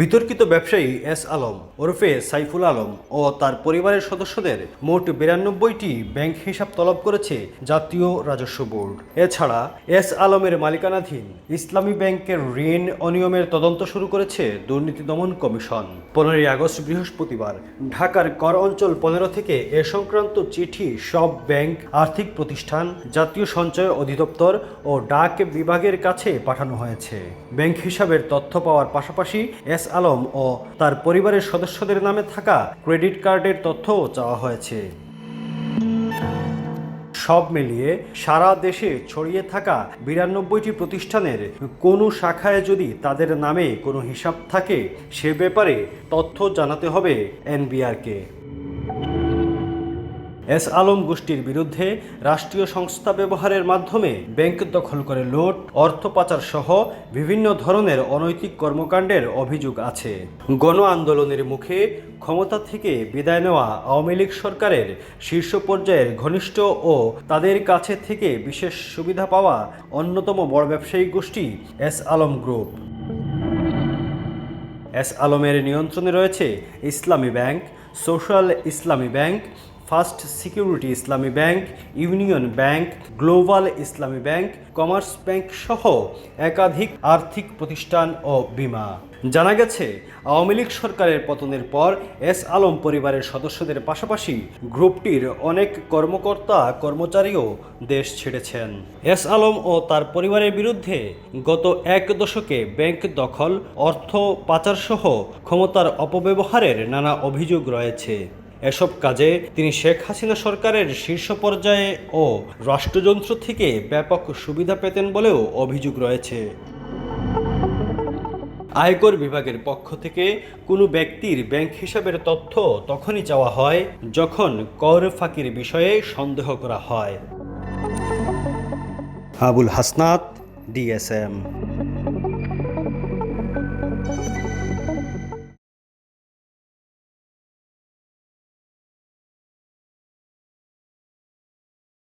বিতর্কিত ব্যবসায়ী এস আলম ওরফে সাইফুল আলম ও তার পরিবারের সদস্যদের মোট বিরানব্বইটি ব্যাংক হিসাব তলব করেছে জাতীয় রাজস্ব বোর্ড। এছাড়া এস আলমের মালিকানাধীন ইসলামী ব্যাংকের ঋণ অনিয়মের তদন্ত শুরু করেছে দুর্নীতি দমন কমিশন। পনেরোই আগস্ট বৃহস্পতিবার ঢাকার কর অঞ্চল পনেরো থেকে এ সংক্রান্ত চিঠি সব ব্যাংক, আর্থিক প্রতিষ্ঠান, জাতীয় সঞ্চয় অধিদপ্তর ও ডাক বিভাগের কাছে পাঠানো হয়েছে। ব্যাংক হিসাবের তথ্য পাওয়ার পাশাপাশি এস আলম ও তার পরিবারের সদস্যদের নামে থাকা ক্রেডিট কার্ডের তথ্যও চাওয়া হয়েছে। সব মিলিয়ে সারা দেশে ছড়িয়ে থাকা বিরানব্বইটি প্রতিষ্ঠানের কোনো শাখায় যদি তাদের নামে কোনো হিসাব থাকে, সে ব্যাপারে তথ্য জানাতে হবে এনবিআরকে। এস আলম গোষ্ঠীর বিরুদ্ধে রাষ্ট্রীয় সংস্থা ব্যবহারের মাধ্যমে ব্যাংক দখল করে লুট, অর্থ পাচার সহ বিভিন্ন ধরনের অনৈতিক কর্মকাণ্ডের অভিযোগ আছে। গণ আন্দোলনের মুখে ক্ষমতা থেকে বিদায় নেওয়া আওয়ামী লীগ সরকারের শীর্ষ পর্যায়ের ঘনিষ্ঠ ও তাদের কাছে থেকে বিশেষ সুবিধা পাওয়া অন্যতম বড় ব্যবসায়ী গোষ্ঠী এস আলম গ্রুপ। এস আলমের নিয়ন্ত্রণে রয়েছে Islami bank, social Islami bank first security Islami bank, union bank, global Islami bank, commerce bank সহ একাধিক আর্থিক প্রতিষ্ঠান ও বিমা। জানা গেছে, আওয়ামী লীগ সরকারের পতনের পর এস আলম পরিবারের সদস্যদের পাশাপাশি গ্রুপটির অনেক কর্মকর্তা, কর্মচারীও দেশ ছেড়েছেন। এস আলম ও তার পরিবারের বিরুদ্ধে গত এক দশকে ব্যাংক দখল, অর্থ পাচারসহ ক্ষমতার অপব্যবহারের নানা অভিযোগ রয়েছে। এসব কাজে তিনি শেখ হাসিনা সরকারের শীর্ষ পর্যায়ে ও রাষ্ট্রযন্ত্র থেকে ব্যাপক সুবিধা পেতেন বলেও অভিযোগ রয়েছে। আয়কর বিভাগের পক্ষ থেকে কোনো ব্যক্তির ব্যাংক হিসাবের তথ্য তখনই চাওয়া হয় যখন কর ফাঁকির বিষয়ে সন্দেহ করা হয়। আবুল হাসনাত, ডিএসএম।